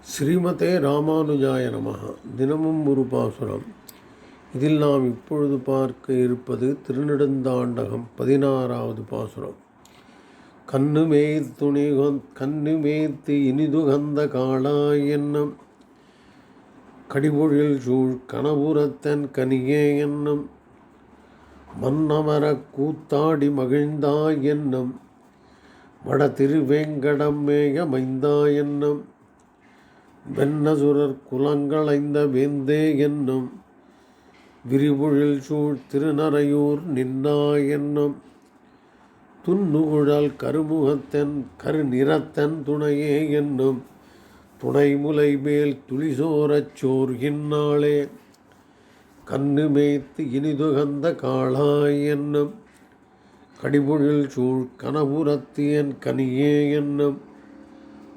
ஸ்ரீமதே ராமானுஜாய நமக தினமும் ஒரு பாசுரம். இதில் நாம் இப்பொழுது பார்க்க இருப்பது திருநெடுந்தாண்டகம் பதினாறாவது பாசுரம். கண்ணு மேய்த்துணி கண்ணு மேய்த்து இனிதுகந்த காளாய் என்னும். கடிபொழில் சூழ் கனபுரத்தன் கனியே என்னும். மன்னமர கூத்தாடி மகிழ்ந்தாய் என்னும். வட திருவேங்கடம் மேய மைந்தா என்னும். வெண்ணசுரர் குலங்களைந்த வேந்தே என்னும் விரிபுழில் சூழ் திருநறையூர் நின்னா என்னும் துன்னுகுழல் கருமுகத்தன் கருநிறத்தன் துணையே என்னும் துணைமுலை மேல் துளிசோரச் சோர்கின்னாளே கண்ணு மேய்த்து இனிதுகந்த காளாய் என்னும் கடிபொழில் சூழ் கனபுரத்தியன் கனியே என்னும்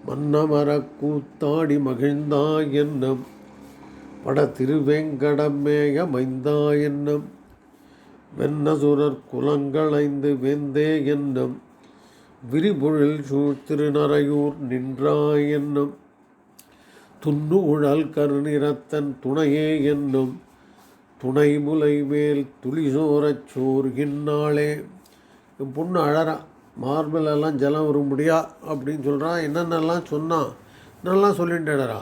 மன்னமரக் கூத்தாடி மகிழ்ந்தாய் என்னும் பட திருவேங்கடமேய மைந்தா என்னும் வெண்ணசுரர் குலங்களைந்து வெந்தே என்னும் விரிபொழில் சூழ் திருநறையூர் நின்றாய் என்னும் துண்ணு உழல் கருநிறத்தன் துணையே என்னும் துணைமுலை மேல் துளிசோரச் சோர்கின்னாளே என் பொண்ணு அழறா மார்பிளெல்லாம் ஜலம் வரும்படியா அப்படின்னு சொல்கிறான் என்னென்னலாம் சொன்னான்? நல்லா சொல்லிட்டேடரா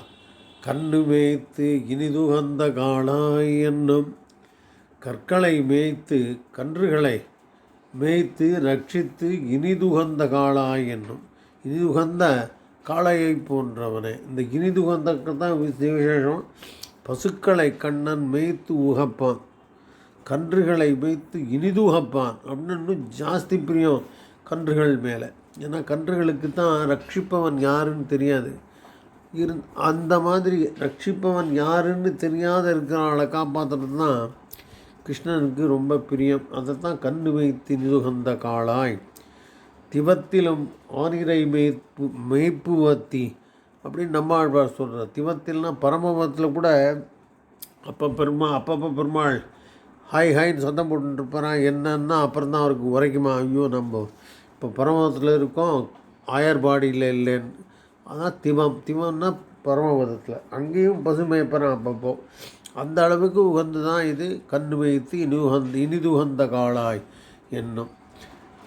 கண்ணு மேய்த்து இனிதுகந்த காளாய் என்னும் கற்களை மேய்த்து கன்றுகளை மேய்த்து ரட்சித்து இனிதுகந்த காளாய் என்னும். இனிதுகந்த காளையை போன்றவனே. இந்த இனிதுகந்தக்கு தான் விசேஷம். பசுக்களை கண்ணன் மேய்த்து உகப்பான். கன்றுகளை மேய்த்து இனிதுகப்பான் அப்படின்னு இன்னும் ஜாஸ்தி பிரியம். கன்றுகள் மேலே. ஏன்னா கன்றுகளுக்கு தான் ரட்சிப்பவன் யாருன்னு தெரியாது. இரு அந்த மாதிரி ரட்சிப்பவன் யாருன்னு தெரியாத இருக்கிறவளை காப்பாற்றுறது தான் கிருஷ்ணனுக்கு ரொம்ப பிரியம். அதை தான் கண்ணு வைத்து நிதுகந்த காளாய். திவத்திலும் ஆனிரை மேய்ப்பு மேய்ப்புவத்தி அப்படின்னு நம்மாழ்வார் சொல்கிறார் திவத்தில்னா பரமபத்தில் கூட அப்போ பெருமா அப்பப்போ பெருமாள் ஹாய் ஹாய்ன்னு சத்தம் போட்டுருப்பாரான் என்னன்னா அப்புறம் தான் அவருக்கு உரைக்குமா? ஐயோ நம்ம இப்போ பரமபதத்தில் இருக்கோம் ஆயர்பாடியில் இல்லைன்னு. அதான் திமம். திமம்னா பரமபதத்தில். அங்கேயும் பசுமை பசுமையப்பறான் அப்பப்போ. அந்த அளவுக்கு உகந்து தான் இது. கண்ணு வைத்து இனிதுகந்த இனிதுகந்த காளாய் என்னும்.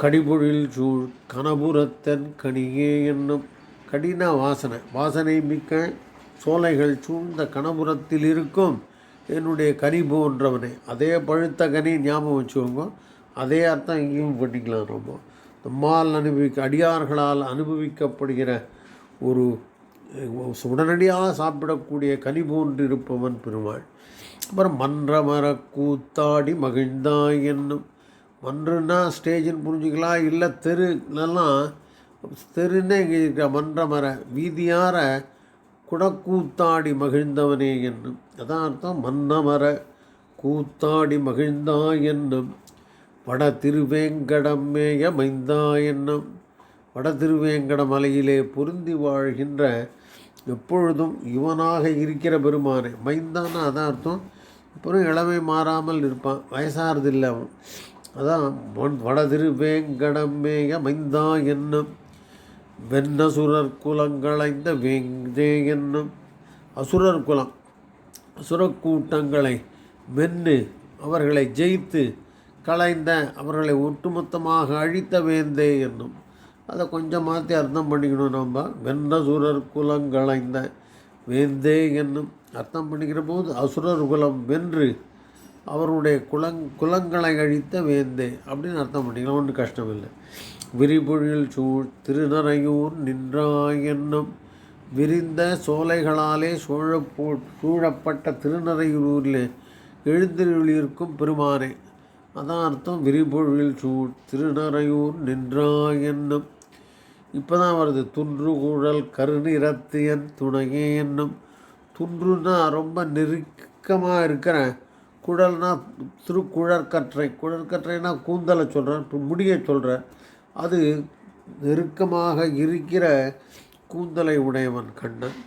கடிபொழில் சூழ் கனபுரத்தன் கனியே என்னும். கடினா வாசனை. வாசனை மிக்க சோலைகள் சூழ்ந்த கனபுரத்தில் இருக்கும். என்னுடைய கனி போன்றவனே. அதே பழுத்த கனி ஞாபகம் வச்சுக்கோங்க. அதே அர்த்தம் இங்கேயும் பண்ணிக்கலாம் ரொம்ப நம்மால் அனுபவிக்க அடியார்களால் அனுபவிக்கப்படுகிற ஒரு உடனடியாக சாப்பிடக்கூடிய கனி போன்று இருப்பவன் பெருமாள். அப்புறம் மன்ற மர கூத்தாடி மகிழ்ந்தாய் என்னும். மன்றுன்னா ஸ்டேஜின்னு புரிஞ்சுக்கலாம். இல்லை தெருலாம் தெருன்னே இங்கே இருக்கிற மன்ற மர வீதியார குடக்கூத்தாடி மகிழ்ந்தவனே என்னும். அதான் அர்த்தம் மன்னமர கூத்தாடி மகிழ்ந்தாய் என்னும். வட திருவேங்கடம் மேய மைந்தா வட திருவேங்கட மலையிலே பொருந்தி வாழ்கின்ற எப்பொழுதும் இவனாக இருக்கிற பெருமானே. மைந்தான்னா அதான் அர்த்தம். அப்புறம் இளமை மாறாமல் இருப்பான். வயசாகிறதில்லை அவன். அதான் வட திருவேங்கடமேய மேய மைந்தா என்னும் வெண்ணசுரர் குலங்களைந்த வேங்கே என்னும் அசுரர் குலம். அசுரக் கூட்டங்களை வென்று அவர்களை ஜெயித்து களைந்த அவர்களை ஒட்டுமொத்தமாக அழித்த வேந்தே என்னும். அதை கொஞ்சம் மாற்றி அர்த்தம் பண்ணிக்கணும் நம்ம வென்ற சுரர் குலங்களைந்த வேந்தே என்னும். அர்த்தம் பண்ணிக்கிற போது அசுரர் குலம் வென்று அவருடைய குலங் குலங்களை அழித்த வேந்தே அப்படின்னு அர்த்தம் பண்ணிக்கலாம். ஒன்றும் கஷ்டம் இல்லை விரிபொழில் சூழ் திருநறையூர் நின்றாய் என்னும். விரிந்த சோலைகளாலே சூழப்போ சூழப்பட்ட திருநறையூரில் எழுந்தருளியிருக்கும் பெருமானே. அதான் அர்த்தம் விரிபொழில் சூழ் திருநறையூர் நின்றாய் என்னும் இப்போ தான் வருது துன்று குழல் கருநிறத்தியன் துணையே என்னும். துன்றுனா ரொம்ப நெருக்கமாக இருக்கிற குழல்னா திருக்குழற்கற்றை குழற்கற்றைனா கூந்தலை சொல்கிறேன் முடியை சொல்கிறேன் அது நெருக்கமாக இருக்கிற கூந்தலை உடையவன் கண்ணன்.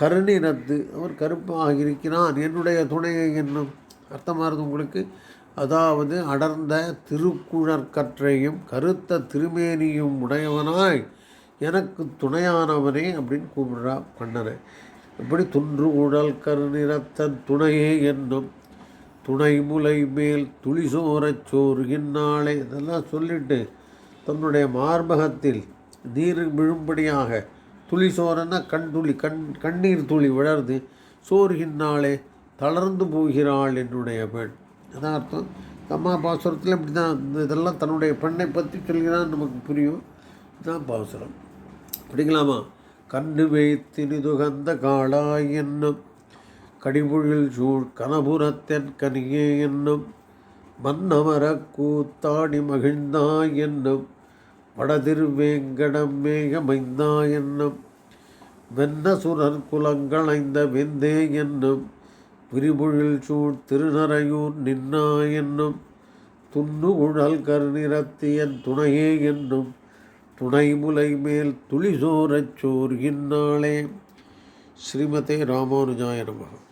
கருநிறத்து அவர் கருப்பாக இருக்கிறான் என்னுடைய துணையை என்னும். அர்த்தமாகிறது உங்களுக்கு? அதாவது அடர்ந்த திருக்குழற்கற்றையும் கருத்த திருமேனியும் உடையவனாய் எனக்கு துணையானவனே அப்படின்னு கூப்பிடுறா கண்ணனை இப்படி துன்று உடல் கருநிறத்தன் துணையே என்னும் துணை முலை மேல் சோறு சோறுகின்னாளே இதெல்லாம் சொல்லிட்டு தன்னுடைய மார்பகத்தில் நீர் விழும்படியாக துளி சோரன்னா கண் துளி கண் கண்ணீர் துளி விழருது சோறுகின்னாளே தளர்ந்து போகிறாள் என்னுடைய பெண். அதான் அர்த்தம். அம்மா பாசுரத்தில் இப்படி தான் இந்த இதெல்லாம் தன்னுடைய பெண்ணை பற்றி சொல்கிறான் நமக்கு புரியும். இதுதான் பாசுரம். படிக்கலாமா? கண்ணு வைத்தினிதுகந்த காளாய் என்னும் கடிபுழில் சூழ் கனபுரத்தென் கனியே என்னும் மன்னமர கூத்தாடி மகிழ்ந்தாய் என்னும் வடதிருவேங்கடம் மேகமைந்தா என்னும் வெண்ணசுரர் குலங்களைந்த வெந்தே என்னும் விரிபுழில் சூழ் திருநறையூர் நின்னா என்னும் துண்ணு குழல் கருநிறத்தியன் துணையே என்னும் துணை முலை மேல் துளிசோரச் சோர்கின்னாளே ஸ்ரீமதே ராமானுஜாய நமகம்